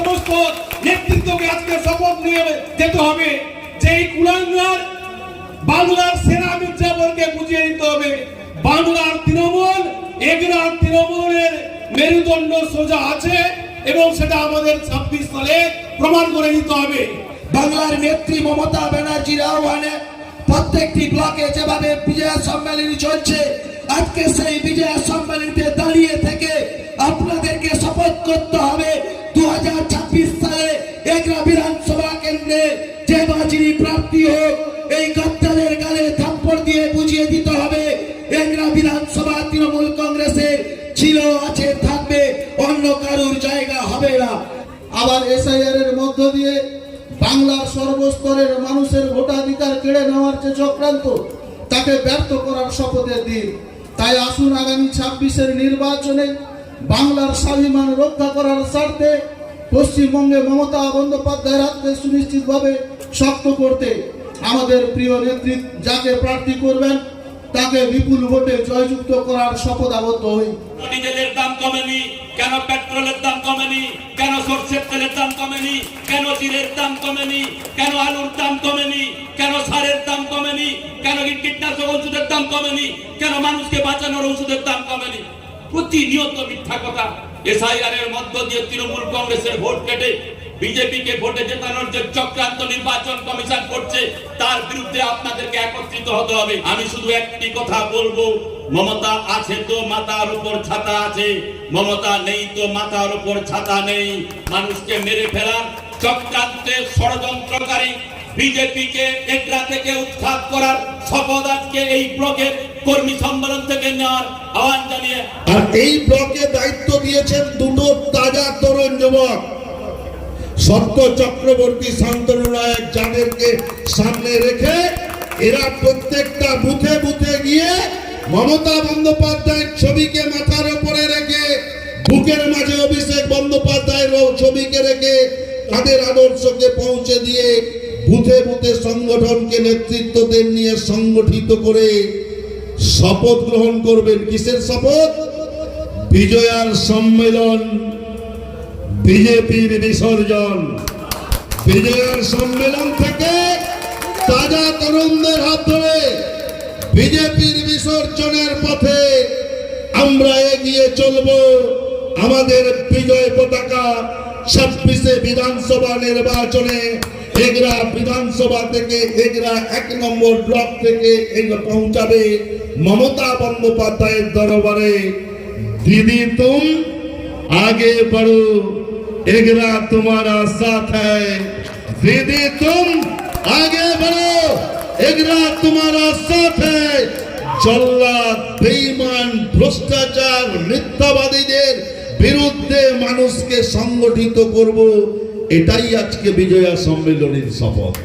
সমস্ত নেতৃত্বকে আজকে শপথ নিয়ে যেতে হবে। যে এই কুলাঙ্গার বাংলার সেনা মির্জাপুরকে বুঝিয়ে দিতে হবে। বাংলার তৃণমূল, এগরার তৃণমূলের মেরুদণ্ড সোজা আছে এবং সেটা আমাদের ছাব্বিশ সালে প্রমাণ করে দিতে হবে। বাংলার নেত্রী মমতা ব্যানার্জির আহ্বানে প্রত্যেকটি ব্লকে যেভাবে বিজয়া সম্মেলনী চলছে, আজকে সেই বিজয়া সম্মেলনীতে দাঁড়িয়ে থেকে আপনাদেরকে শপথ করতে হবে সালে এগরা বিধানসভা কেন্দ্রে যে বাজিনী প্রাপ্তি হোক, এই গদ্দারের গালে থাপ্পড় দিয়ে বুঝিয়ে দিতে হবে এগরা বিধানসভা তৃণমূল কংগ্রেসের ছিল, আছে, থাকবে, অন্য কারুর জায়গা হবে না। আবার এসআইআর এর মধ্য দিয়ে বাংলার সর্বস্তরের মানুষের ভোটাধিকার কেড়ে নেওয়ার যে চক্রান্ত, তাকে ব্যর্থ করার শপথের দিন। তাই আসুন আগামী ছাব্বিশের নির্বাচনে বাংলার স্বাভিমান রক্ষা করার স্বার্থে পশ্চিমবঙ্গে মমতা বন্দ্যোপাধ্যায়ের হাতকে সুনিশ্চিতভাবে শক্ত করতে আমাদের প্রিয় নেতৃত্ব যাকে প্রার্থী করবেন, তাকে বিপুল ভোটে জয়যুক্ত করার শপথাবদ্ধ হই। ডিজেলের দাম কমেনি, কেন পেট্রোলের দাম কমেনি, কেন সর্ষের তেলের দাম কমেনি, কেন জিরের দাম কমেনি, কেন আলুর দাম কমেনি, কেন সারের দাম কমেনি, কেন কীটনাশক ওষুধের দাম কমেনি, কেন মানুষকে বাঁচানোর ওষুধের দাম কমেনি? প্রতিনিয়ত মিথ্যা কথা। এসআইআর মধ্য দিয়ে তৃণমূল কংগ্রেসের ভোট কেটে বিজেপিকে ভোটে জেতানোর যে চক্রান্ত নির্বাচন কমিশন করছে, তার বিরুদ্ধে আপনাদেরকে একত্রিত হতে হবে। আমি শুধু একটি কথা বলব, মমতা আছে তো মাথার উপর ছাতা আছে, মমতা নেই তো মাথার উপর ছাতা নেই। মানুষকে মেরে ফেলার চক্রান্তে ষড়যন্ত্রকারী বিজেপিকে এগরা থেকে উৎখাত করার শপথ আজকে এই ব্লকের কর্মী সম্মেলন থেকে নেওয়ার আহ্বান জানিয়ে আর এই ব্লকে দায়িত্ব দিয়েছেন দুটো তাজা তরুণ যুবক। সত্য চক্রবর্তী শান্তনু নায়ক যাদেরকে সামনে রেখে এরা প্রত্যেকটা বুথে বুথে গিয়ে মমতা বন্দ্যোপাধ্যায়ের ছবিকে মাথার উপরে রেখে, বুকের মাঝে অভিষেক বন্দ্যোপাধ্যায়ের ছবিকে রেখে তাদের আদর্শকে পৌঁছে দিয়ে বুথে বুথে সংগঠনকে নেতৃত্বদের নিয়ে সংগঠিত করে শপথ গ্রহণ করবেন। কিসের শপথ? বিজয়ার সম্মেলন বিজেপির বিসর্জন। বিজয়ার সম্মেলন থেকে তাজা তরুণদের হাত ধরে বিজেপির বিসর্জনের পথে আমরা এগিয়ে চলব। আমাদের বিজয় পতাকা ছাব্বিশে বিধানসভা নির্বাচনে এগরা বিধানসভা থেকে এগরা এক নম্বর ব্লক থেকে এগুলো পৌঁছাবে মমতা বন্দ্যোপাধ্যায়ের দরবারে। দিদি তুম আগে বড়ো এগরা তোমারা সাথ দিদি তুম আগে বড়ো এগরা তোমারা সাথ চল্লা বেইমান ভ্রষ্টাচার, মিথ্যাবাদীদের বিরুদ্ধে মানুষকে সংগঠিত করব। এটাই আজকে বিজয়া সম্মেলনের শপথ।